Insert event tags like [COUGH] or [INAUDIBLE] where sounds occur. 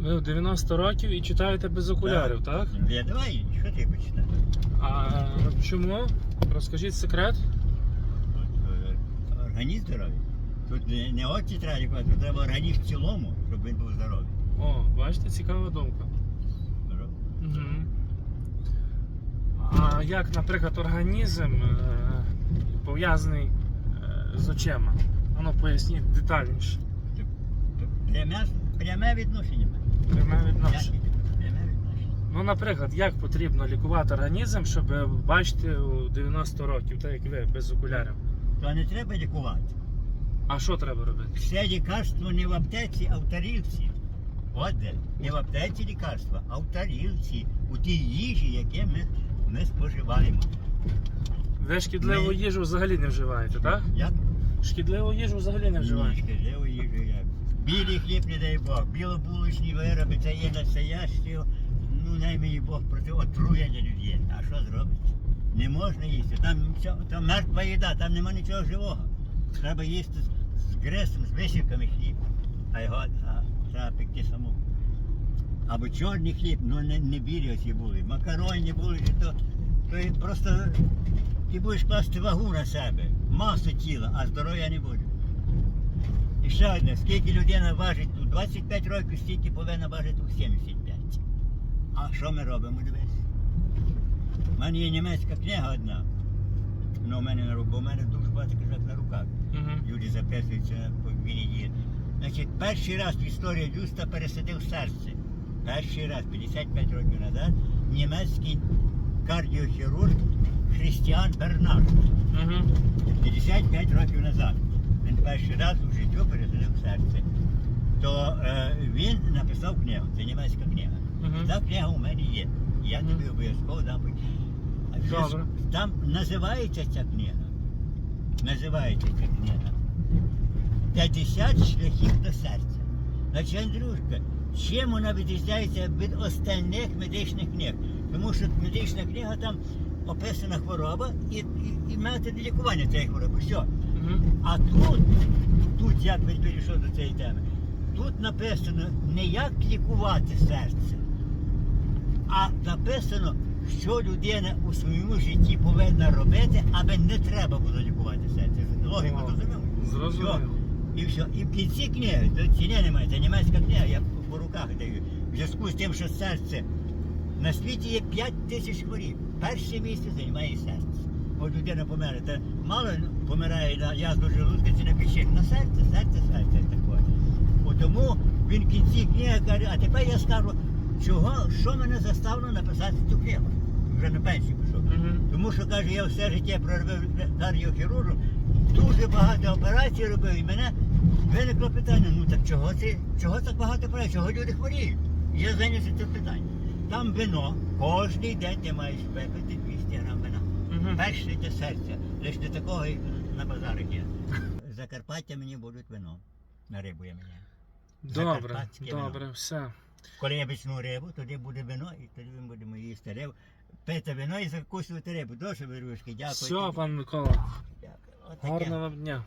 Ви в 90 років і читаєте без окулярів, так? Я давай, що ти хочеш? А чому? Розкажіть секрет. Е, Організм здоровий. Тут не, очі треба тут треба організм в цілому, щоб він був здоровий. О, бачите, цікава думка. Угу. А як, наприклад, організм е, пов'язаний е, з очима? Ану поясніть детальніше. Це- це Пряме, відношення. Пряме відношення. Пряме відношення. Ну, наприклад, як потрібно лікувати організм, щоб бачити у 90 років, так як ви, без окулярів? То не треба лікувати. А що треба робити? Все лікарство не в аптеці, а в тарілці. От де. Не в аптеці лікарства, а в тарілці. У тій їжі, яке ми, ми споживаємо. Ви шкідливу Ми- їжу взагалі не вживаєте, так? Як? Шкідливу їжу взагалі не вживаєте. Ні. Білий хліб, не дай Бог, білобулочні вироби, це є настоящі, ну дай мені Бог проти отруєння людей. А що зробити? Не можна їсти. Там, там мертва їда, там нема нічого живого. Треба їсти з, гресом, з висівками хліб. А його а, треба пекти самому. Або чорний хліб, ну не, не білі оці були. Макаронні були, то, то просто ти будеш класти вагу на себе, масу тіла, а здоров'я не буде. І ще одне, скільки людина важить у 25 років, стільки повинна важити у 75. А що ми робимо, дивись? У мене є німецька книга одна. Ну, у мене на руках, у мене дуже багато книжок на руках. Угу. Люди записуються по війні. Значить, перший раз в історії Дюста пересадив серце. Перший раз, 55 років назад, німецький кардіохірург Христіан Бернард. Угу. 55 років назад. Він перший раз у життю серце. То е, він написав книгу, це німецька книга. Мгм. Та книга у мене є. Я Мгм. тобі обов'язково дам. А що ж, Добре. Там називається ця книга. Називається ця книга. 50 шляхів до серця. Значить, Андрюшка, чим вона відрізняється від остальних медичних книг? Тому що медична книга там описана хвороба і, і, і методи лікування цієї хвороби. Все. Угу. А тут, тут як він перейшов до цієї теми, тут написано не як лікувати серце, а написано, що людина у своєму житті повинна робити, аби не треба було лікувати серце. Логіку О, зрозумів? Зрозуміло. І все. І в кінці книги, то ціни немає, це німецька книга, я по, руках даю. В зв'язку з тим, що серце на світі є 5 тисяч хворіб. Перше місце займає серце. От людина помере, та мало помирає на язву желудка чи на печень. На серце, серце, серце таке. От Тому він в кінці книги каже, а тепер я скажу, чого, що мене заставило написати цю книгу. Вже на пенсію пішов. Угу. Тому що каже, я все життя проробив кардіохірургом, дуже багато операцій робив, і мене виникло питання, ну так чого це, чого так багато операцій, чого люди хворіють? І я зайнявся цим питанням. Там вино, кожен день ти маєш випити 200 грам Угу. Перше для серця, лише не такого як на базарах є. [LAUGHS] Закарпаття мені будуть вино. На рибу я мені. Добре, Закарпатське вино. добре, все. Коли я почну рибу, тоді буде вино, і тоді ми будемо їсти рибу. Пити вино і закусувати рибу. Дуже вирушки, дякую. Все, тобі. пан Микола. Дякую. Гарного вам дня.